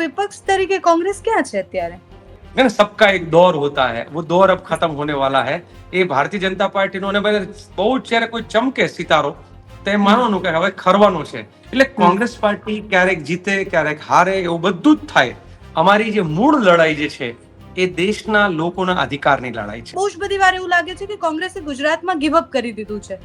વિપક્ષ તરીકે કોંગ્રેસ ક્યાં છે અત્યારે है ना सबका एक दौर होता है वो दौर अब खत्म होने वाला है એ ભારતીય જનતા પાર્ટીનો અને બધા બહુ જ જ્યારે કોઈ ચમકે સિતારો તો એમ માનવાનું કે હવે ખરવાનું છે એટલે કોંગ્રેસ પાર્ટી ક્યારેક જીતે ક્યારેક હારે એવું બધું જ થાય અમારી જે મૂળ લડાઈ જે છે એ દેશના લોકોના અધિકારની લડાઈ છે બહુ જ બધી વાર એવું લાગે છે કે કોંગ્રેસે ગુજરાતમાં ગિવઅપ કરી દીધું છે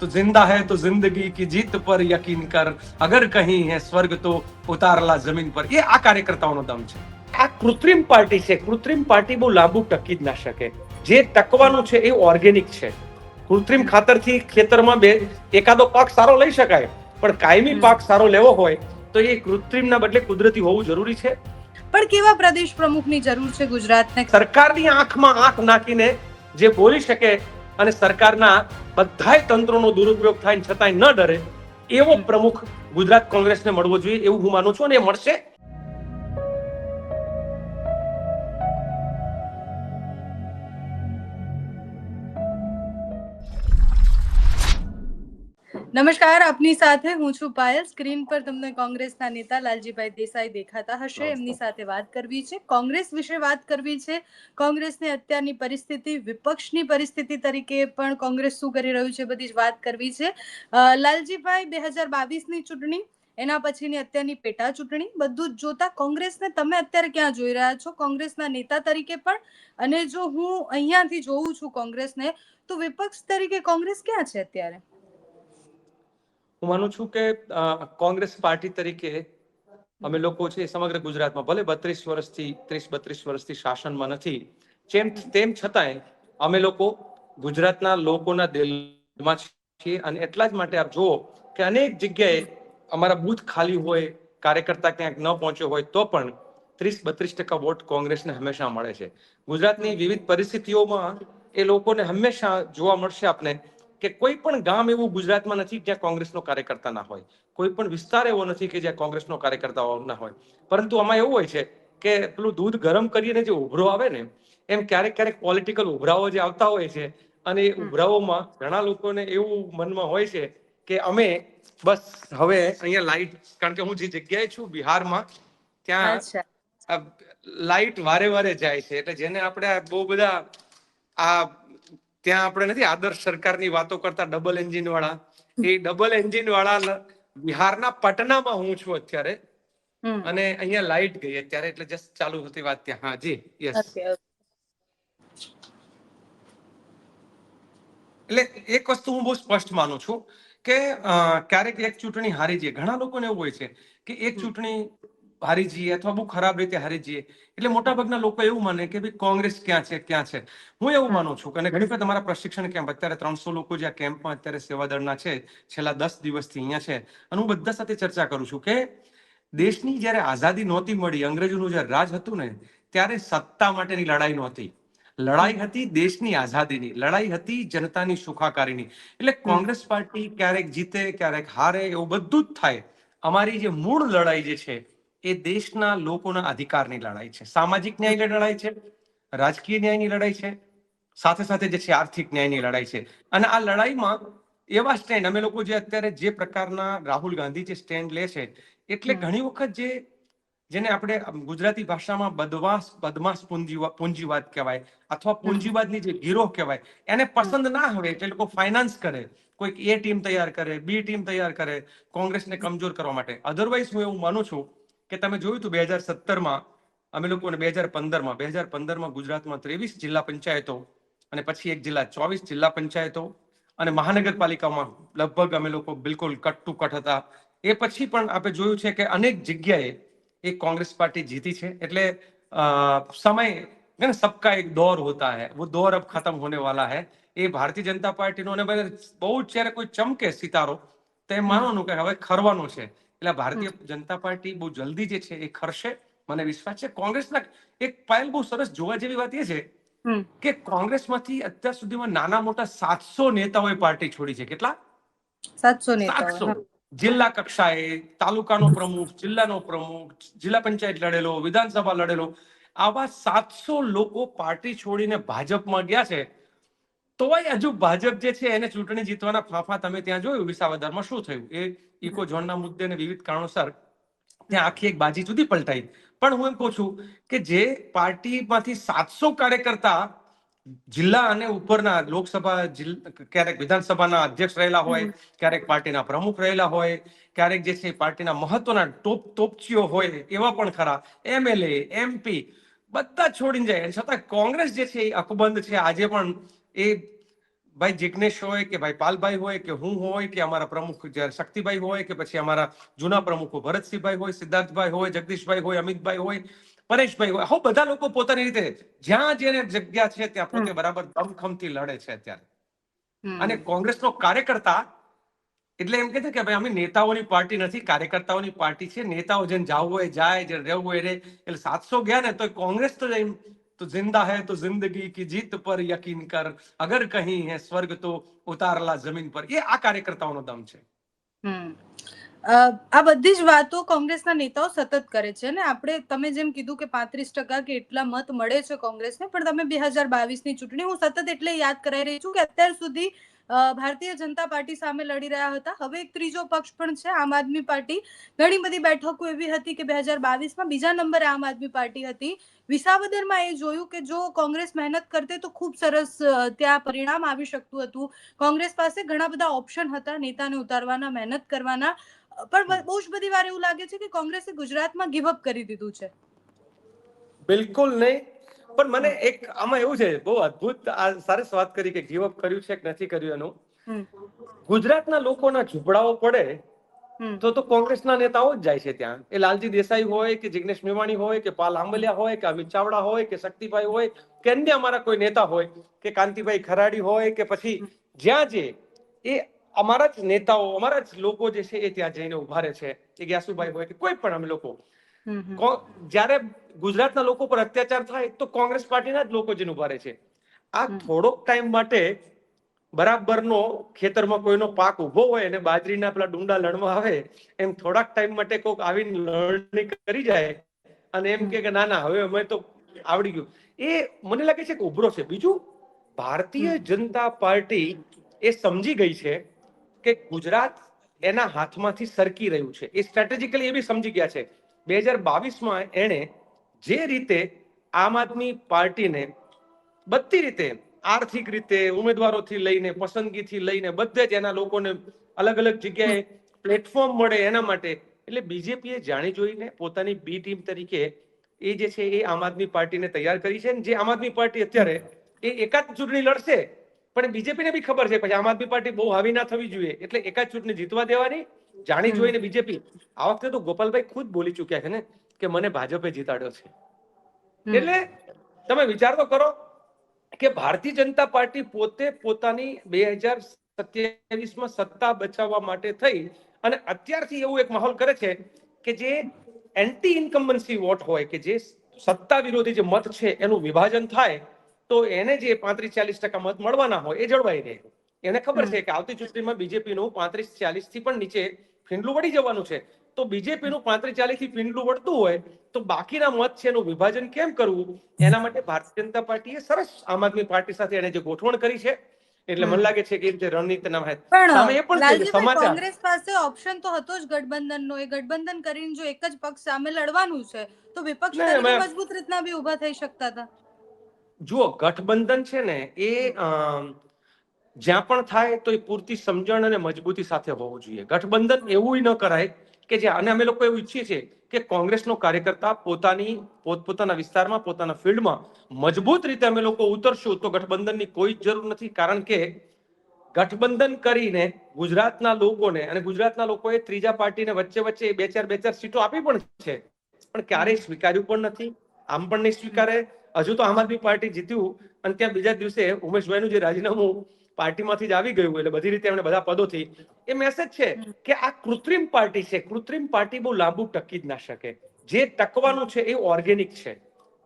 તો जिंदा है तो જિંદગી की જીત પર યકીન કર અગર કહી હે સ્વર્ગ તો ઉતારલા જમીન પર એ આ કાર્યકર્તાઓનો દમ છે આ કૃત્રિમ પાર્ટી છે કૃત્રિમ પાર્ટી બહુ લાંબુ ટકી જ ના શકે જે ટકવાનું છે એ ઓર્ગેનિક છે કૃત્રિમ ખાતરથી ખેતરમાં બે એકાદો પાક સારો લઈ શકાય પણ કાયમી પાક સારો લેવો હોય તો એ કૃત્રિમના બદલે કુદરતી હોવું જરૂરી છે પણ કેવા પ્રદેશ પ્રમુખની જરૂર છે ગુજરાતને સરકારની આંખમાં આંખ નાખીને જે બોલી શકે અને સરકારના બધાય તંત્રોનો દુરુપયોગ થાય છતાંય ન ડરે એવો પ્રમુખ ગુજરાત કોંગ્રેસને મળવો જોઈએ એવું હું માનું છું અને એ મળશે નમસ્કાર આપની સાથે હું છું પાયલ. સ્ક્રીન પર તમને કોંગ્રેસના નેતા લાલજીભાઈ દેસાઈ દેખાતા હશે. એમની સાથે વાત કરવી છે. કોંગ્રેસ વિશે વાત કરવી છે. કોંગ્રેસની અત્યારની પરિસ્થિતિ વિપક્ષની પરિસ્થિતિ તરીકે પણ કોંગ્રેસ શું કરી રહ્યું છે બધી જ વાત કરવી છે. લાલજીભાઈ બે હજાર બાવીસની ચૂંટણી એના પછીની અત્યારની પેટા ચૂંટણી બધું જ જોતા કોંગ્રેસને તમે અત્યારે ક્યાં જોઈ રહ્યા છો? કોંગ્રેસના નેતા તરીકે પણ? અને જો હું અહીંયાથી જોઉં છું કોંગ્રેસને તો વિપક્ષ તરીકે કોંગ્રેસ ક્યાં છે અત્યારે? હું માનું છું કે કોંગ્રેસ પાર્ટી તરીકે અમે લોકો છે સમગ્ર ગુજરાતમાં ભલે બત્રીસ વર્ષથી, ત્રીસ, બત્રીસ વર્ષથી શાસનમાં નથી. જેમ, તેમ છતાંય અમે લોકો ગુજરાતના લોકોના દિલમાં છીએ અને એટલા જ માટે આપ જુઓ કે અનેક જગ્યાએ અમારા બૂથ ખાલી હોય, કાર્યકર્તા ક્યાંક ન પહોંચ્યો હોય તો પણ ત્રીસ, બત્રીસ ટકા વોટ કોંગ્રેસને હંમેશા મળે છે. ગુજરાતની વિવિધ પરિસ્થિતિઓમાં એ લોકોને હંમેશા જોવા મળશે આપને. કે કોઈ પણ ગામ એવું ગુજરાતમાં નથી જ્યાં કોંગ્રેસનો કાર્યકર્તા ના હોય. કોઈ પણ વિસ્તાર એવો નથી કે જ્યાં કોંગ્રેસનો કાર્યકર્તાઓ ના હોય. પરંતુ આમાં એવું હોય છે કે પેલું દૂધ ગરમ કરીને જે ઉભરો આવે ને એમ ક્યારેક ક્યારેક પોલિટિકલ ઉભરાવો જે આવતા હોય છે અને એ ઉભરાવોમાં ઘણા લોકોને એવું મનમાં હોય છે કે અમે બસ હવે અહીંયા લાઈટ કારણ કે હું જે જગ્યાએ છું બિહારમાં ત્યાં લાઈટ વારે વારે જાય છે. એટલે જેને આપણે બહુ બધા આ ત્યાં આપણે નથી આદર્શ સરકારની વાતો કરતા ડબલ એન્જિન વાળા. એ ડબલ એન્જિન વાળા બિહારના પટનામાં હું છું અત્યારે. અને અહીંયા લાઈટ ગઈ અત્યારે એટલે જસ્ટ ચાલુ હતી વાત ત્યાં. હા જી યસ. એટલે એક વસ્તુ હું બહુ સ્પષ્ટ માનું છું કે ક્યારેક એક ચૂંટણી હારી જઈએ. ઘણા લોકોને એવું હોય છે કે એક ચૂંટણી હારી જઈએ અથવા બહુ ખરાબ રીતે હારી જઈએ એટલે મોટાભાગના લોકો એવું માને કે ભાઈ કોંગ્રેસ ક્યાં છે ક્યાં છે? હું એવું માનું છું કે અને ઘણી વખત અમારા પ્રશિક્ષણ કેમ્પ અત્યારે ત્રણસો લોકો જે આ કેમ્પમાં અત્યારે સેવાદળના છે છેલ્લા દસ દિવસથી અહીંયા છે. અને હું બધા સાથે ચર્ચા કરું છું કે દેશની જ્યારે આઝાદી નહોતી મળી અંગ્રેજોનું જ્યારે રાજ હતું ને ત્યારે સત્તા માટેની લડાઈ નહોતી. લડાઈ હતી દેશની આઝાદીની લડાઈ હતી જનતાની સુખાકારીની. એટલે કોંગ્રેસ પાર્ટી ક્યારેક જીતે ક્યારેક હારે એવું બધું જ થાય. અમારી જે મૂળ લડાઈ જે છે એ દેશના લોકોના અધિકારની લડાઈ છે. સામાજિક ન્યાયની લડાઈ છે રાજકીય ન્યાયની લડાઈ છે સાથે સાથે જે છે આર્થિક ન્યાયની લડાઈ છે. અને આ લડાઈમાં એવા સ્ટેન્ડ અમે લોકો જે અત્યારે જે પ્રકારના રાહુલ ગાંધી જે સ્ટેન્ડ લે છે એટલે ઘણી વખત જે જેને આપણે ગુજરાતી ભાષામાં બદવાસ બદમાશ પૂંજીવા પૂંજીવાદ કહેવાય અથવા પૂંજીવાદની જે ગીરોહ કહેવાય એને પસંદ ના હવે એટલે લોકો ફાઇનાન્સ કરે કોઈક એ ટીમ તૈયાર કરે બી ટીમ તૈયાર કરે કોંગ્રેસને કમજોર કરવા માટે. અધરવાઇઝ હું એવું માનું છું કે તમે જોયું હતું બે હજાર સત્તરમાં અમે લોકોને બે હજાર પંદરમાં, બે હજાર પંદરમાં ગુજરાતમાં ત્રેવીસ જિલ્લા પંચાયતો અને પછી એક જિલ્લા ચોવીસ જિલ્લા પંચાયતો અને મહાનગરપાલિકામાં લગભગ અમે લોકો બિલકુલ કટ ટુ કટ હતા. એ પછી પણ આપણે જોયું છે કે અનેક જગ્યાએ એ કોંગ્રેસ પાર્ટી જીતી છે. એટલે સમય સબકા એક દોર હોતા હૈ. વો દોર અબ ખતમ હોને વાલા હૈ. એ ભારતીય જનતા પાર્ટીનો અને બહુ જ જ્યારે કોઈ ચમકે સિતારો, તો એ માનવાનું કે હવે ખરવાનો છે. એટલે ભારતીય જનતા પાર્ટી બહુ જલ્દી જે છે એ ખરશે. મને વિશ્વાસ છે. કોંગ્રેસના એક પાયલ બહુ સરસ જોવા જેવી વાત એ છે કે કોંગ્રેસમાંથી અત્યાર સુધીમાં નાના મોટા સાતસો નેતાઓએ પાર્ટી છોડી છે. કેટલા? સાતસો સાતસો. જિલ્લા કક્ષાએ તાલુકાનો પ્રમુખ જિલ્લાનો પ્રમુખ જિલ્લા પંચાયત લડેલો વિધાનસભા લડેલો આવા સાતસો લોકો પાર્ટી છોડીને ભાજપમાં ગયા છે. તોય હજુ ભાજપ જે છે એને ચૂંટણી જીતવાના ફાંફા તમે ત્યાં જોયું? વિસાવદરમાં શું થયું? એ ઇકો ઝોનના મુદ્દે અને વિવિધ કારણોસર ત્યાં આખી એક બાજી જુદી પલટાઈ. પણ હું એમ કહું છું કે જે પાર્ટીમાંથી સાતસો કાર્યકર્તા જિલ્લા અને ઉપરના લોકસભા ક્યારેક વિધાનસભાના અધ્યક્ષ રહેલા હોય ક્યારેક પાર્ટીના પ્રમુખ રહેલા હોય ક્યારેક જે છે પાર્ટીના મહત્વના ટોપ તોપચીઓ હોય એવા પણ ખરા. એમએલએ એમપી બધા છોડીને જાય. છતાં કોંગ્રેસ જે છે એ અકબંધ છે. આજે પણ એ ભાઈ જિગ્નેશ હોય કે ભાઈ પાલભાઈ હોય કે હું હોય કે અમારા પ્રમુખ શક્તિભાઈ હોય કે પછી અમારા જૂના પ્રમુખો ભરતસિંહભાઈ હોય સિદ્ધાર્થભાઈ હોય જગદીશભાઈ હોય અમિતભાઈ હોય પરેશભાઈ હોય હો બધા લોકો પોતાની રીતે જ્યાં જેને જગ્યા છે ત્યાં પોતે બરાબર દમખમથી લડે છે અત્યારે. અને કોંગ્રેસનો કાર્યકર્તા એટલે એમ કે છે કે ભાઈ અમે નેતાઓની પાર્ટી નથી કાર્યકર્તાઓની પાર્ટી છે. નેતાઓ જેને જવું હોય જાય જેને રહેવું હોય એટલે સાતસો ગયા ને તો કોંગ્રેસ તો એમ તો जिंदा है तो जिंदगी की जीत પર યકીન કર અગર કहीं હૈ સ્વર્ગ તો ઉતારલા જમીન પર એ આ કાર્યકર્તાઓનો દમ છે. આ બધી જ વાતો કોંગ્રેસના નેતાઓ સતત કરે છે ને આપણે તમે જેમ કીધું કે પાંત્રીસ ટકા કે એટલા મત મળે છે કોંગ્રેસને પણ તમે બે હજાર બાવીસની ચૂંટણી હું સતત એટલે યાદ કરાઈ રહી છું કે અત્યાર સુધી ભારતીય જનતા પાર્ટી સામે લડી રહ્યા હતા. હવે એક ત્રીજો પક્ષ પણ છે આમ આદમી પાર્ટી. ઘણી બધી બેઠકો એવી હતી કે બે હજાર બાવીસમાં બીજા નંબરે આમ આદમી પાર્ટી હતી. વિસાવદરમાં એ જોયું કે જો કોંગ્રેસ મહેનત કરતે તો ખૂબ સરસ ત્યાં પરિણામ આવી શકતું હતું. કોંગ્રેસ પાસે ઘણા બધા ઓપ્શન હતા નેતાને ઉતારવાના મહેનત કરવાના. પણ બહુ જ બધી વાર એવું લાગે છે કે કોંગ્રેસે ગુજરાતમાં ગિવ અપ કરી દીધું છે. બિલકુલ નહીં. પણ મને એક આમાં એવું છે બહુ અદભુત આ સરસ વાત કરી કે ગીવ અપ કર્યું છે કે નથી કર્યું એનું. ગુજરાતના લોકોના ઝૂંપડાઓ પડે તો તો કોંગ્રેસના નેતાઓ જ જાય છે ત્યાં. એ લાલજી દેસાઈ હોય કે જિગ્નેશ મેવાણી હોય કે પાલ આંબલિયા હોય કે અમિત ચાવડા હોય કે શક્તિભાઈ હોય કે અન્ય અમારા કોઈ નેતા હોય કે કાંતિભાઈ ખરાડી હોય કે પછી જ્યાં જે એ અમારા જ નેતાઓ અમારા જ લોકો જે છે એ ત્યાં જઈને ઊભા રહે છે. કે ગ્યાસુભાઈ હોય કે કોઈ પણ અમે લોકો. જ્યારે ગુજરાતના લોકો પર અત્યાચાર થાય તો કોંગ્રેસ પાર્ટીના જ લોકો જેનું ઊભા રહે છે. આ થોડોક ટાઈમ માટે બરાબરનો ખેતરમાં કોઈનો પાક ઊભો હોય અને બાજરીના પેલા ડુંડા લણવા આવે એમ થોડાક ટાઈમ માટે કોઈક આવીને લણણી કરી જાય અને એમ કે કે ના ના હવે અમે તો આવડી ગયું. એ મને લાગે છે કે ઉભરો છે. બીજું ભારતીય જનતા પાર્ટી એ સમજી ગઈ છે કે ગુજરાત એના હાથમાંથી સરકી રહ્યું છે. એ સ્ટ્રેટેજિકલી એ બી સમજી ગયા છે. બે હજાર બાવીસમાં એણે જે રીતે આમ આદમી પાર્ટીને બધી રીતે આર્થિક રીતે ઉમેદવારોથી લઈને, પસંદગીથી લઈને બધે જ એના લોકોને અલગ અલગ જગ્યાએ પ્લેટફોર્મ મળે એના માટે. એટલે બીજેપીએ જાણી જોઈને પોતાની બી ટીમ તરીકે એ જે છે એ આમ આદમી પાર્ટીને તૈયાર કરી છે. જે આમ આદમી પાર્ટી અત્યારે એ એકાદ ચૂંટણી લડશે, પણ બીજેપીને બી ખબર છે, પછી આમ આદમી પાર્ટી બહુ હાવી ના થવી જોઈએ. એટલે એકાદ ચૂંટણી જીતવા દેવાની જાણી જોઈને બીજેપી આ વખતે તો ગોપાલભાઈ ખુદ બોલી ચુક્યા છે ને કે મને ભાજપે જીતાડ્યો છે. એટલે તમે વિચાર તો કરો કે ભારતીય જનતા પાર્ટી પોતે પોતાની બે હજાર સત્યાવીસમાં સત્તા બચાવવા માટે થઈ અને અત્યારથી એવું એક માહોલ કરે છે કે જે એન્ટી ઇન્કમ્બન્સી વોટ હોય કે જે સત્તા વિરોધી જે મત છે એનું વિભાજન થાય તો એને જે પાંત્રીસ ચાલીસ ટકા મત મળવાના હોય એ જળવાઈ રહે. એને ખબર છે કે આવતી ચૂંટણીમાં બીજેપીનું પાંત્રીસ ચાલીસથી પણ નીચે ફીંડલું વળી જવાનું છે. તો બીજેપીનું પાંત્રીસ ચાલીસથી ફીંડલું વળતું હોય તો બાકીના મત છે એનું વિભાજન કેમ કરવું? એના માટે ભારતીય જનતા પાર્ટીએ સરસ આમ આદમી પાર્ટી સાથે એને જે ગોઠવણ કરી છે એટલે મને લાગે છે કે જે રણનીતિ ના હોય સામે એ પણ સમાચાર કોંગ્રેસ પાસે ઓપ્શન તો હતો જ ગઠબંધનનો. એ ગઠબંધન કરીને જો એક જ પક્ષ સામે લડવાનું છે તો વિપક્ષ મજબૂત રીતના બી ઊભા થઈ શકતા હતા. જુઓ ગઠબંધન છે ને એ જ્યાં પણ થાય તો એ પૂરતી સમજણ અને મજબૂતી સાથે હોવું જોઈએ. ગઠબંધન એવું ન કરાય કે જે, અને અમે લોકો એવું ઈચ્છીએ છીએ કે કોંગ્રેસનો કાર્યકર્તા પોતાની પોતપોતાના વિસ્તારમાં, પોતાના ફિલ્ડમાં મજબૂત રીતે અમે લોકો ઉતરશું તો ગઠબંધનની કોઈ જ જરૂર નથી. કારણ કે ગઠબંધન કરીને ગુજરાતના લોકોને, અને ગુજરાતના લોકોએ ત્રીજા પાર્ટીને વચ્ચે વચ્ચે બે ચાર બે ચાર સીટો આપી પણ છે. પણ ક્યારેય સ્વીકાર્યું પણ નથી. આમ પણ નહીં સ્વીકારે. હજુ તો આમ આદમી પાર્ટી જીત્યું. અને ત્યાં બીજા દિવસે ઉમેશભાઈનું જે રાજીનામું પાર્ટીમાંથી જ આવી ગયું એટલે બધી રીતે એમણે બધા પદોથી એ મેસેજ છે કે આ કૃત્રિમ પાર્ટી છે. કૃત્રિમ પાર્ટી બહુ લાંબુ ટકી જ ના શકે. જે ટકવાનું છે એ ઓર્ગેનિક છે.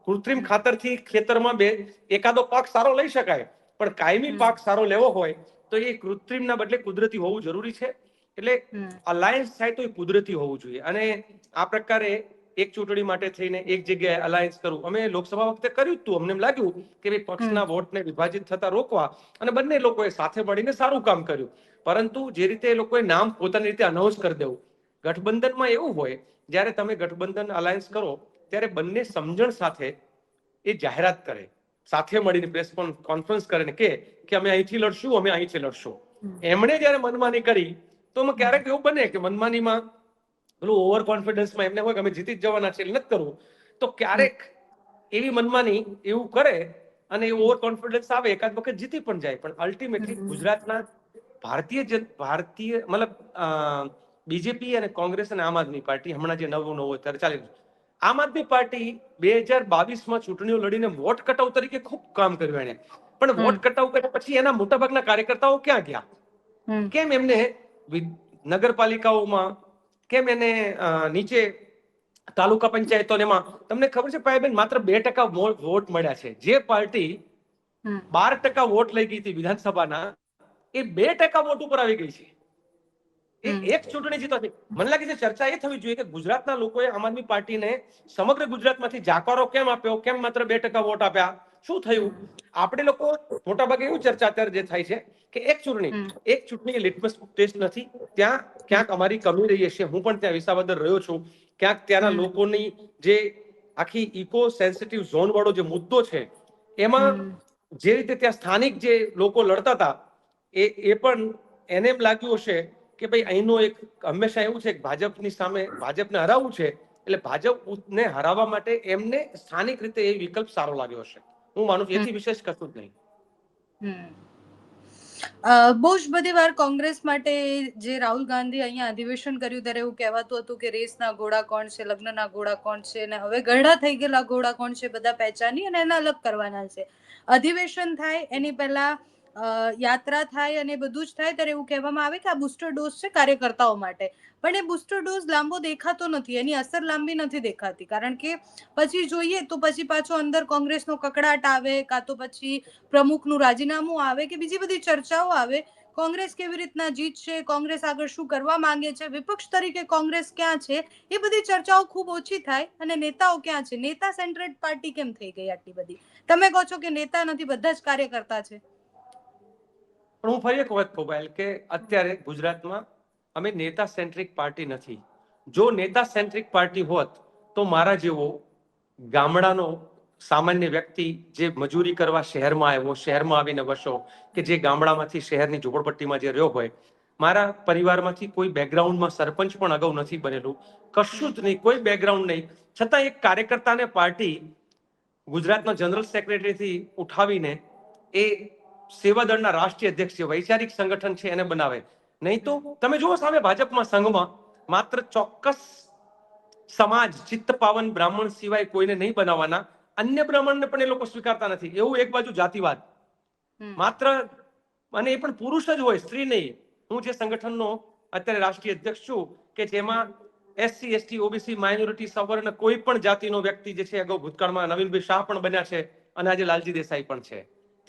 કૃત્રિમ ખાતરથી ખેતરમાં બે એકાદો પાક સારો લઈ શકાય પણ કાયમી પાક સારો લેવો હોય તો એ કૃત્રિમના બદલે કુદરતી હોવું જરૂરી છે. એટલે અલાયન્સ થાય તો એ કુદરતી હોવું જોઈએ. અને આ પ્રકારે એક ચૂંટણી માટે થઈને એક જગ્યાએ અલાયન્સ કરવું. અમે લોકસભા વખતે કર્યું હતું અમને એમ લાગ્યું કે ભાઈ પક્ષના વોટને વિભાજિત થતા રોકવા અને બંને લોકોએ સાથે મળીને સારું કામ કર્યું. પરંતુ જે રીતે એ લોકોએ નામ પોતાની રીતે અનાઉન્સ કરી દેવું ગઠબંધનમાં એવું હોય જ્યારે તમે ગઠબંધન અલાયન્સ કરો ત્યારે બંને સમજણ સાથે એ જાહેરાત કરે. સાથે મળીને પ્રેસ કોન્ફરન્સ કરે ને કે અમે અહીંથી લડશું અમે અહીંથી લડશું. એમણે જયારે મનમાની કરી તો ક્યારેક એવું બને કે મનમાનીમાં પેલું ઓવર કોન્ફિડન્સમાં એમને હોય કે અમે જીતી જ જવાના છે એટલે નથી કરવું. તો ક્યારેક એવી મનમાની એવું કરે અને એ ઓવર કોન્ફિડન્સ આવે એકાદ વખત જીતી પણ જાય. પણ અલ્ટિમેટલી. ગુજરાતના ભારતીય જન ભારતીય મતલબ બીજેપી અને કોંગ્રેસ અને આમ આદમી પાર્ટી હમણાં જે નવું નવું અત્યારે ચાલી રહ્યું આમ આદમી પાર્ટી બે હજાર બાવીસમાં ચૂંટણીઓ લડીને વોટ કટાવ તરીકે ખૂબ કામ કર્યું એને પણ વોટ કટાવ કર્યા પછી એના મોટાભાગના કાર્યકર્તાઓ ક્યાં ગયા? કેમ એમને નગરપાલિકાઓમાં કેમ એને નીચે તાલુકા પંચાયતો એમાં તમને ખબર છે પાયલબેન માત્ર બે ટકા વોટ મળ્યા છે. જે પાર્ટી બાર ટકા વોટ લઈ ગઈ હતી વિધાનસભાના એ બે ટકા વોટ ઉપર આવી ગઈ છે. એ એક ચૂંટણી જીતવાથી મને લાગે છે ચર્ચા એ થવી જોઈએ કે ગુજરાતના લોકોએ આમ આદમી પાર્ટીને સમગ્ર ગુજરાતમાંથી જાકારો કેમ આપ્યો કેમ માત્ર બે ટકા વોટ આપ્યા? શું થયું? આપણે લોકો મોટાભાગે એવું ચર્ચા અત્યારે જે થાય છે કે એક ચૂંટણી એક ચૂંટણી લિટમસ ટેસ્ટ નથી. ત્યાં ક્યાંક અમારી કમી રહી હશે. હું પણ ત્યાં વિસાવદર રહ્યો છું. ક્યાંક ત્યાંના લોકોની જે આખી ઇકો સેન્સિટિવ ઝોન વાળો જે મુદ્દો છે એમાં જે રીતે ત્યાં સ્થાનિક જે લોકો લડતા હતા એ એ પણ એને એમ લાગ્યું હશે કે ભાઈ અહીંનો એક હંમેશા એવું છે કે ભાજપની સામે ભાજપને હરાવવું છે એટલે ભાજપને હરાવવા માટે એમને સ્થાનિક રીતે એ વિકલ્પ સારો લાગ્યો હશે. હું માનું છું એથી વિશેષ કશું જ નહીં. બહુ જ બધી વાર કોંગ્રેસ માટે જે રાહુલ ગાંધી અહીંયા અધિવેશન કર્યું ત્યારે એવું કહેવાતું હતું કે રેસના ઘોડા કોણ છે લગ્નના ઘોડા કોણ છે અને હવે ગઢડા થઈ ગયેલા ઘોડા કોણ છે બધા પહેચાની અને એના અલગ કરવાના છે. અધિવેશન થાય એની પહેલા યાત્રા થાય અને બધું જ થાય ત્યારે એવું કહેવામાં આવે કે આ બુસ્ટર ડોઝ છે કાર્યકર્તાઓ માટે. પણ એ બુસ્ટર ડોઝ લાંબો દેખાતો નથી, એની અસર લાંબી નથી દેખાતી. કારણ કે પછી જોઈએ તો પછી પાછો અંદર કોંગ્રેસનો કકડાટ આવે, કાં તો પછી પ્રમુખનું રાજીનામું આવે કે બીજી બધી ચર્ચાઓ આવે. કોંગ્રેસ કેવી રીતના જીતશે કોંગ્રેસ આગળ શું કરવા માંગે છે, વિપક્ષ તરીકે કોંગ્રેસ ક્યાં છે, એ બધી ચર્ચાઓ ખૂબ ઓછી થાય અને નેતાઓ ક્યાં છે? નેતા સેન્ટ્રેડ પાર્ટી કેમ થઈ ગઈ આટલી બધી? તમે કહો છો કે નેતા નથી, બધા જ કાર્યકર્તા છે. પણ હું ફરી એક વખત કહું કે અત્યારે ગુજરાતમાં અમે નેતા સેન્ટ્રિક પાર્ટી નથી. જો નેતા સેન્ટ્રિક પાર્ટી હોત, તો મારા જેવો ગામડાનો સામાન્ય વ્યક્તિ જે મજૂરી કરવા શહેરમાં આવ્યો, શહેરમાં આવીને વસો કે જે ગામડામાંથી શહેરની ઝૂંપડપટ્ટીમાં જે રહ્યો હોય, મારા પરિવારમાંથી કોઈ બેકગ્રાઉન્ડમાં સરપંચ પણ અગાઉ નથી બનેલું. કશું જ નહીં, કોઈ બેકગ્રાઉન્ડ નહીં. છતાં એક કાર્યકર્તાને પાર્ટી ગુજરાતના જનરલ સેક્રેટરીથી ઉઠાવીને એ સેવાદળના રાષ્ટ્રીય અધ્યક્ષ છે વૈચારિક સંગઠન છે એને બનાવે. નહીં તો તમે જુઓ સામે ભાજપમાં સંઘમાં માત્ર ચોક્કસ સમાજ ચિત્ત પાવન બ્રાહ્મણ સિવાય કોઈને નહીં બનાવવાના. અન્ય બ્રાહ્મણને પણ એ લોકો સ્વીકારતા નથી. એવું એક બાજુ જાતિવાદ. માત્ર અને એ પણ પુરુષ જ હોય સ્ત્રી નહીં. હું જે સંગઠનનો અત્યારે રાષ્ટ્રીય અધ્યક્ષ છું કે જેમાં એસસી એસટી ઓબીસી માઇનોરિટી સવર્ણ કોઈ પણ જાતિનો વ્યક્તિ જે છે અગાઉ ભૂતકાળમાં નવીનભાઈ શાહ પણ બન્યા છે અને આજે લાલજી દેસાઈ પણ છે.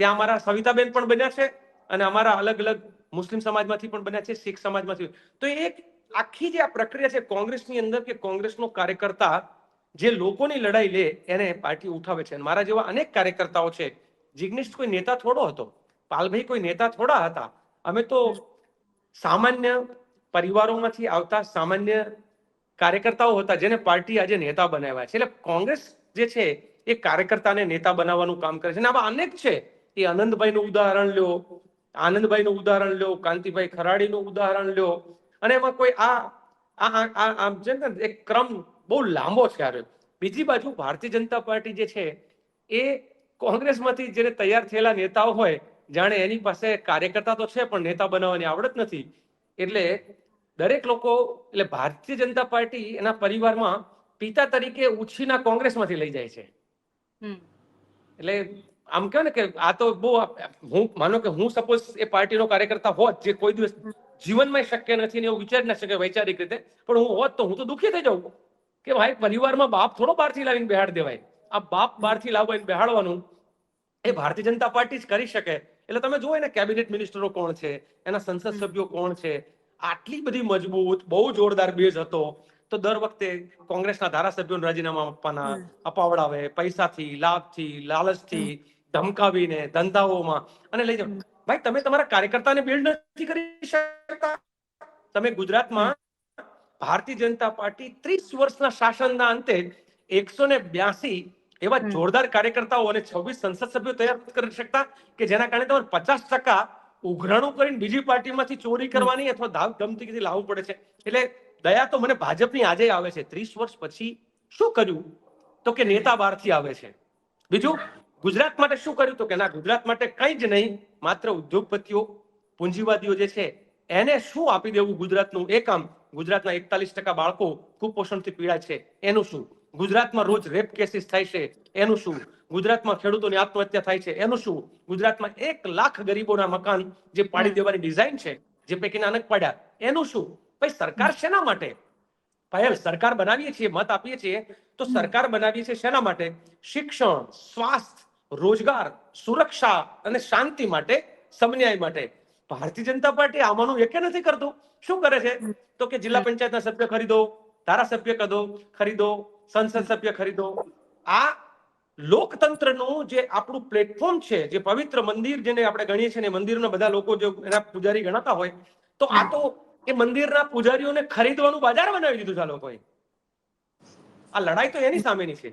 ત્યાં અમારા સવિતાબેન પણ બન્યા છે અને અમારા અલગ અલગ મુસ્લિમ સમાજમાંથી પણ બન્યા છે, શીખ સમાજમાંથી. તો એક આખી જે આ પ્રક્રિયા છે કોંગ્રેસની અંદર કે કોંગ્રેસનો કાર્યકર્તા જે લોકોની લડાઈ લે એને પાર્ટી ઉઠાવે છે. અને મારા જેવા અનેક કાર્યકર્તાઓ છે. જિગ્નેશ કોઈ નેતા થોડો હતો. પાલભાઈ કોઈ નેતા થોડા હતા. અમે તો સામાન્ય પરિવારોમાંથી આવતા સામાન્ય કાર્યકર્તાઓ હતા જેને પાર્ટી આજે નેતા બનાવ્યા છે. એટલે કોંગ્રેસ જે છે એ કાર્યકર્તાને નેતા બનાવવાનું કામ કરે છે. અને આવા અનેક છે એ આનંદભાઈનું ઉદાહરણ લ્યો આનંદભાઈનું ઉદાહરણ લ્યો કાંતિભાઈ ખરાડીનું ઉદાહરણ લ્યો અને એમાં કોઈ આ આમ છે ને એક ક્રમ બહુ લાંબો છે આ રહ્યો. બીજી બાજુ ભારતીય જનતા પાર્ટી જે છે એ કોંગ્રેસમાંથી જેને તૈયાર થયેલા નેતાઓ હોય જાણે એની પાસે કાર્યકર્તા તો છે પણ નેતા બનાવવાની આવડત નથી. એટલે દરેક લોકો એટલે ભારતીય જનતા પાર્ટી એના પરિવારમાં પિતા તરીકે ઉછીના કોંગ્રેસમાંથી લઈ જાય છે. એટલે આમ કહો ને કે આ તો બહુ હું માનો કે હું સપોઝ એ પાર્ટીનો કાર્યકર્તા હોત જે કોઈ દિવસ જીવનમાં શક્ય નથી ને એવું વિચારી ના શકે વૈચારિક રીતે પણ હું હોત તો હું તો દુઃખી થઈ જાઉં. કે ભાઈ પરિવારમાં બાપ થોડો બહારથી લાવીને બેહાડ દેવાય. આ બાપ બહારથી લાવવા બેહાડવાનું એ ભારતીય જનતા પાર્ટી જ કરી શકે. એટલે તમે જુઓ ને કેબિનેટ મિનિસ્ટરો કોણ છે એના સંસદ સભ્યો કોણ છે આટલી બધી મજબૂત બહુ જોરદાર બેઝ હતો. તો દર વખતે કોંગ્રેસના ધારાસભ્યોને રાજીનામા આપવાના. અપાવડાવે પૈસાથી લાભથી લાલચથી ધમકાવીને ધંધાઓમાં. અને લઈ જાઓ. ભાઈ તમે તમારા કાર્યકર્તાને બિલ્ડ નથી કરી શકતા. તમે ગુજરાતમાં ભારતીય જનતા પાર્ટી ત્રીસ વર્ષના શાસનના અંતે એકસો ને બ્યાસી એવા જોરદાર કાર્યકર્તાઓ અને છવ્વીસ સંસદ સભ્યો તૈયાર કરી શકતા કે જેના કારણે તમારે પચાસ ટકા ઉઘરાણું કરીને બીજી પાર્ટીમાંથી ચોરી કરવાની અથવા ધાક ધમકીથી લાવવું પડે છે. એટલે દયા તો મને ભાજપની આજે આવે છે. ત્રીસ વર્ષ પછી શું કર્યું? તો કે નેતા બહારથી આવે છે. બીજું ગુજરાત માટે શું કર્યું તો કે ના ગુજરાત માટે કંઈ જ નહીં માત્ર ઉદ્યોગપતિઓ પૂંજીવાદીઓ જે છે એને શું આપી દેવું ગુજરાતનું? એ કામ ગુજરાતના એકતાલીસ ટકા બાળકો કુપોષણથી પીડાય છે એનું શું? ગુજરાતમાં રોજ રેપ કેસીસ થાય છે એનું શું? ગુજરાતમાં ખેડૂતોની આત્મહત્યા થાય છે એનું શું? ગુજરાતમાં એક લાખ ગરીબોના મકાન જે પાડી દેવાની ડિઝાઇન છે જે પૈકી નાનક પાડ્યા એનું શું? ભાઈ સરકાર શેના માટે? પહેલ સરકાર બનાવીએ છીએ મત આપીએ છીએ તો સરકાર બનાવીએ છીએ શેના માટે? શિક્ષણ સ્વાસ્થ્ય રોજગાર, સુરક્ષા અને શાંતિ માટે, સમન્યાય માટે. ભારતીય જનતા પાર્ટી આમાંનું એકે નથી કરતું. શું કરે છે? તો કે જિલ્લા પંચાયતના સભ્ય ખરીદો, ધારાસભ્ય કદો, ખરીદો, સંસદ સભ્ય ખરીદો. આ લોકતંત્રનું જે આપણું પ્લેટફોર્મ છે, જે પવિત્ર મંદિર જેને આપણે ગણીએ છીએ ને મંદિરના બધા લોકો જો એના પૂજારી ગણાતા હોય, તો આ તો એ મંદિરના પૂજારીઓને ખરીદવાનું બજાર બનાવી દીધું છે આ લોકોએ. આ લડાઈ તો એની સામેની છે.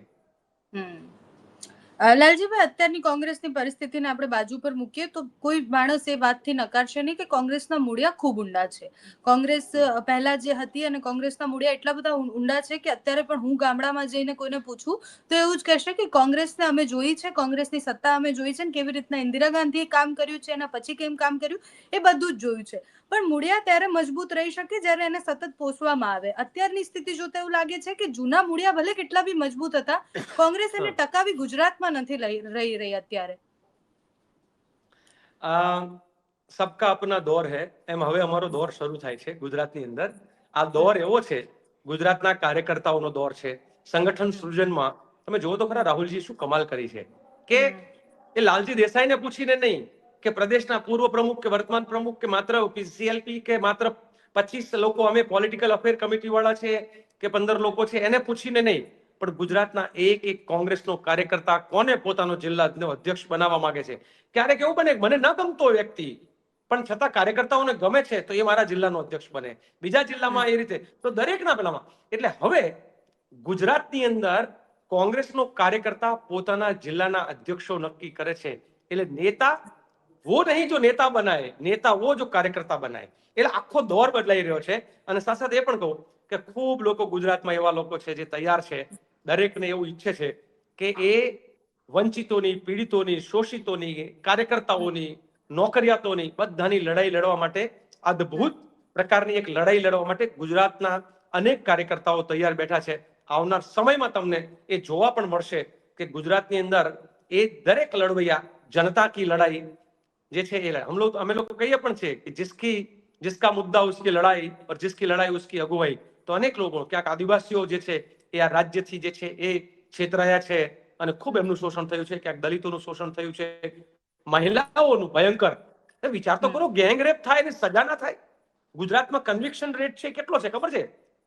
લાલજીભાઈ, અત્યારની કોંગ્રેસની પરિસ્થિતિને આપણે બાજુ પર મૂકીએ તો કોઈ માણસ એ વાતથી નકારશે નહીં કે કોંગ્રેસના મૂળિયા ખૂબ ઊંડા છે. કોંગ્રેસ પહેલા જે હતી અને કોંગ્રેસના મૂળિયા એટલા બધા ઊંડા છે કે અત્યારે પણ હું ગામડામાં જઈને કોઈને પૂછું તો એવું જ કહેશે કે કોંગ્રેસને અમે જોઈ છે, કોંગ્રેસની સત્તા અમે જોઈ છે ને કેવી રીતના ઇન્દિરા ગાંધીએ કામ કર્યું છે, એના પછી કેમ કામ કર્યું એ બધું જ જોયું છે. પણ મૂળિયા ત્યારે મજબૂત રહી શકે જ્યારે એને સતત પોષવામાં આવે. અત્યારની સ્થિતિ જોતા એવું લાગે છે કે જૂના મૂળિયા ભલે કેટલા બી મજબૂત હતા કોંગ્રેસ એને ટકાવી ગુજરાતમાં નથી રહી રહી અત્યારે. સબકા અપના દોર હે એમ હવે અમારો દોર શરૂ થાય છે ગુજરાતની અંદર. આ દોર એવો છે ગુજરાતના કાર્યકર્તાઓનો દોર છે. સંગઠન સૃજનમાં તમે જુઓ તો ખરા રાહુલજી શું કમાલ કરી છે. કે એ લાલજી દેસાઈને પૂછીને નહીં કે પ્રદેશના પૂર્વ પ્રમુખ કે વર્તમાન પ્રમુખ કે માત્ર સીએલપી કે માત્ર પચીસ લોકો અમે પોલિટિકલ અફેર કમિટી વાળા છે કે પંદર લોકો છે એને પૂછીને નહીં, પણ ગુજરાતના એક એક કોંગ્રેસનો કાર્યકર્તા કોને પોતાનો જિલ્લાનો અધ્યક્ષ બનાવવા માંગે છે? ક્યારેક એવું બને મને ન ગમતો વ્યક્તિ, પણ છતાં કાર્યકર્તાઓને ગમે છે તો એ મારા જિલ્લાનો અધ્યક્ષ બને. બીજા જિલ્લામાં એ રીતે. તો દરેકના પેલામાં એટલે હવે ગુજરાતની અંદર કોંગ્રેસનો કાર્યકર્તા પોતાના જિલ્લાના અધ્યક્ષો નક્કી કરે છે. એટલે નેતા વો નહીં જો નેતા બનાય, નેતા વો જો કાર્યકર્તા બનાય. એટલે આખો દોર બદલાઈ રહ્યો છે. અને સાથે સાથે એ પણ કહું કે ખૂબ લોકો ગુજરાતમાં એવા લોકો છે જે તૈયાર છે, દરેકને એવું ઈચ્છે છે કે એ વંચિતોની, પીડિતોની, શોષિતોની, કાર્યકર્તાઓની, નોકરિયાતોની બધાની લડાઈ લડવા માટે અદ્ભુત પ્રકારની એક લડાઈ લડવા માટે ગુજરાતના અનેક કાર્યકર્તાઓ તૈયાર બેઠા છે. આવનાર સમયમાં તમને એ જોવા પણ મળશે કે ગુજરાતની અંદર એ દરેક લડવૈયા જનતા કી લડાઈ જે છે એ લડાઈ. હમ લોગ અમે લોકો કહીએ પણ છે કે જિસકી જિસકા મુદ્દા ઉસકી લડાઈ और जिसकी લડાઈ ઉસકી અગુવાઈ તો અનેક લોકો ક્યાંક આદિવાસીઓ જે છે એ આ રાજ્યથી જે છે એ છેતરાયા છે અને ખૂબ એમનું શોષણ થયું છે ક્યાંક દલિતોનું શોષણ થયું છે મહિલાઓનું ભયંકર એ વિચાર તો કરો ગેંગ રેપ થાય ને સજા ના થાય ગુજરાતમાં કન્વિક્શન રેટ છે કેટલો છે ખબર છે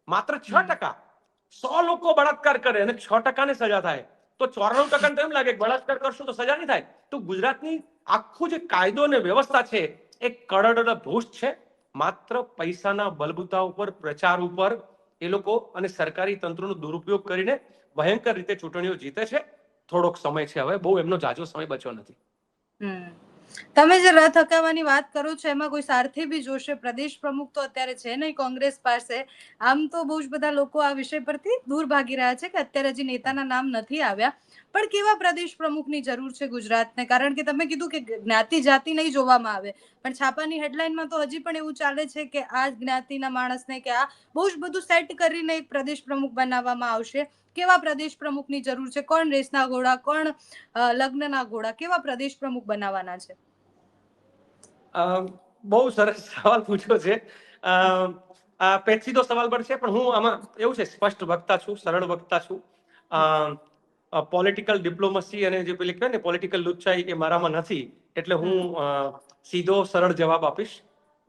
માત્ર છ ટકા સો લોકો બળાત્કાર કરે અને છ ટકાને સજા થાય તો ચોરાણું ટકા તો એમ લાગે કે બળાત્કાર કરશું તો સજા નહીં થાય તો ગુજરાતની આખું જે કાયદો અને વ્યવસ્થા છે એ કડડ ભૂસ્ટ છે. માત્ર પૈસાના બલબુતા ઉપર, પ્રચાર ઉપર એ લોકો અને સરકારી તંત્રનો દુરુપયોગ કરીને ભયંકર રીતે ચૂંટણીઓ જીતે છે. થોડોક સમય છે હવે, બહુ એમનો જાજો સમય બચ્યો નથી. તમે જે રથ હકાવવાની વાત કરો છો, એમાં કોઈ સારથી બી જોશે? પ્રદેશ પ્રમુખ તો અત્યારે છે નહીં કોંગ્રેસ પાસે. આમ તો બહુ જ બધા લોકો આ વિષય પરથી દૂર ભાગી રહ્યા છે કે અત્યારે હજી નેતાના નામ નથી આવ્યા. પણ કેવા પ્રદેશ પ્રમુખની જરૂર છે ગુજરાતને? કારણ કે તમે કીધું કે જ્ઞાતિ જાતિ નહીં જોવામાં આવે. પણ છાપાની હેડલાઇનમાં તો હજી પણ એવું ચાલે છે કે આ જ્ઞાતિના માણસને કે આ બહુ જ બધું સેટ કરીને એક પ્રદેશ પ્રમુખ બનાવવામાં આવશે. કેવા પ્રદેશ પ્રમુખની જરૂર છે? કોણ રેસના ઘોડા કોણ લગ્નના ઘોડા? કેવા પ્રદેશ પ્રમુખ બનાવવાના છે? બહુ સરસ સવાલ પૂછ્યો છે. આ પેચીદો સવાલ પણ છે પણ હું આમાં એવું છે સ્પષ્ટ વક્તા છું સરળ વક્તા છું. પોલિટિકલ ડિપ્લોમસી અને જે પેલી કહેવાય ને પોલિટિકલ લુચ્ચાઈ એ મારામાં નથી એટલે હું સીધો સરળ જવાબ આપીશ.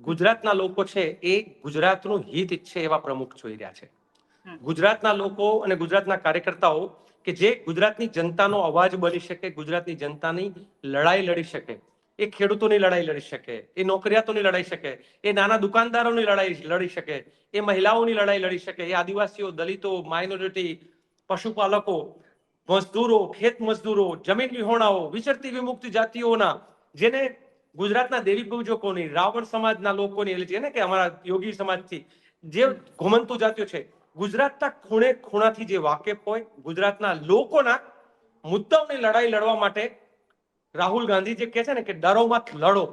ગુજરાતના લોકો છે એ ગુજરાતનું હિત ઈચ્છે એવા પ્રમુખ જોઈ રહ્યા છે. ગુજરાતના લોકો અને ગુજરાતના કાર્યકર્તાઓ કે જે ગુજરાતની જનતાનો અવાજ બની શકે, ગુજરાતની જનતાની લડાઈ લડી શકે, એ ખેડૂતોની લડાઈ લડી શકે, એ નોકરિયાતોની લડાઈ શકે, એ નાના દુકાનદારોની લડાઈ લડી શકે, એ મહિલાઓની લડાઈ લડી શકે, એ આદિવાસીઓ, દલિતો, માઇનોરિટી, પશુપાલકો, મજદૂરો, ખેત મજદૂરો, જમીન વિહોણાઓ, વિચરતી વિમુક્ત જાતિઓના, જેને ગુજરાતના દેવી પૂજકોની, રાવણ સમાજના લોકોની, એટલે છે કે અમારા યોગી સમાજથી, જે ઘુમંતુ જાતિઓ છે ગુજરાતના ખૂણે ખૂણાથી જે વાકેફ હોય, ગુજરાતના લોકોના મુદ્દાઓની લડાઈ લડવા માટે રાહુલ ગાંધી જે કહે છે ને કે ડરોમાં લડો.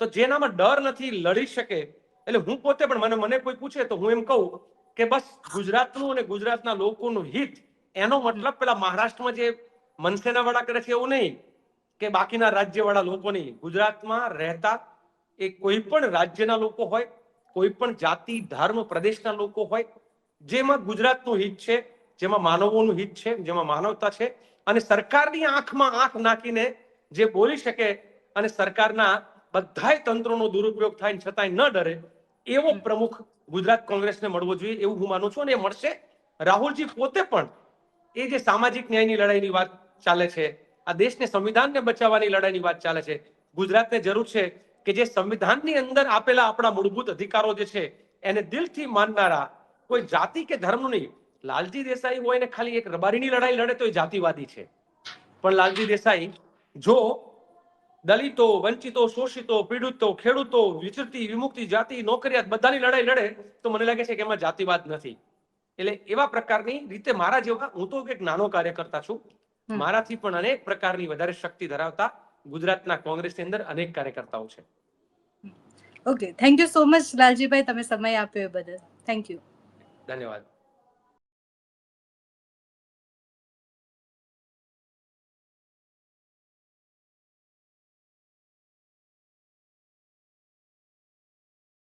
તો જેનામાં ડર નથી લડી શકે, એટલે હું પોતે પણ, મને મને કોઈ પૂછે તો હું એમ કહું કે બસ ગુજરાતનું અને ગુજરાતના લોકોનું હિત, એનો મતલબ પેલા મહારાષ્ટ્રમાં જે મનસેના વડા કરે છે એવું નહીં કે બાકીના રાજ્યવાળા લોકો નહીં. ગુજરાતમાં રહેતા એ કોઈ પણ રાજ્યના લોકો હોય, કોઈ પણ જાતિ, ધર્મ, પ્રદેશના લોકો હોય જેમાં ગુજરાતનું હિત છે જેમાં માનવોનું હિત છે જેમાં માનવતા છે અને સરકારની આંખમાં આંખ નાખીને જે બોલી શકે અને સરકારના બધાય તંત્રોનો દુરુપયોગ થાય છતાંય ન ડરે એવો પ્રમુખ ગુજરાત કોંગ્રેસને મળવો જોઈએ એવું હું માનું છું અને એ મળશે. રાહુલજી પોતે પણ એ જે સામાજિક ન્યાયની લડાઈની વાત ચાલે છે આ દેશને સંવિધાનને બચાવવાની લડાઈની વાત ચાલે છે ગુજરાતને જરૂર છે કે જે સંવિધાનની અંદર આપેલા આપણા મૂળભૂત અધિકારો જે છે એને દિલથી માનનારા કોઈ જાતિ કે ધર્મનું નહીં. લાલજી દેસાઈ હોય ને ખાલી એક રબારીની લડાઈ લડે તો એ જાતિવાદી છે. પણ લાલજી દેસાઈ જો દલિતો વંચિતો શોષિતો પીડિતો ખેડૂતો વિચરતી વિમુક્તિ જાતિ નોકરિયાત બધાની લડાઈ લડે તો મને લાગે છે કે એમાં જાતિવાદ નથી. એટલે એવા પ્રકારની રીતે મારા જેવા હું તો એક નાનો કાર્યકર્તા છું. મારાથી પણ અનેક પ્રકારની વધારે શક્તિ ધરાવતા ગુજરાતના કોંગ્રેસની અંદર અનેક કાર્યકર્તાઓ છે. Okay thank you so much Laljibhai તમે સમય આપ્યો એ બદલ. Thank you 跟你玩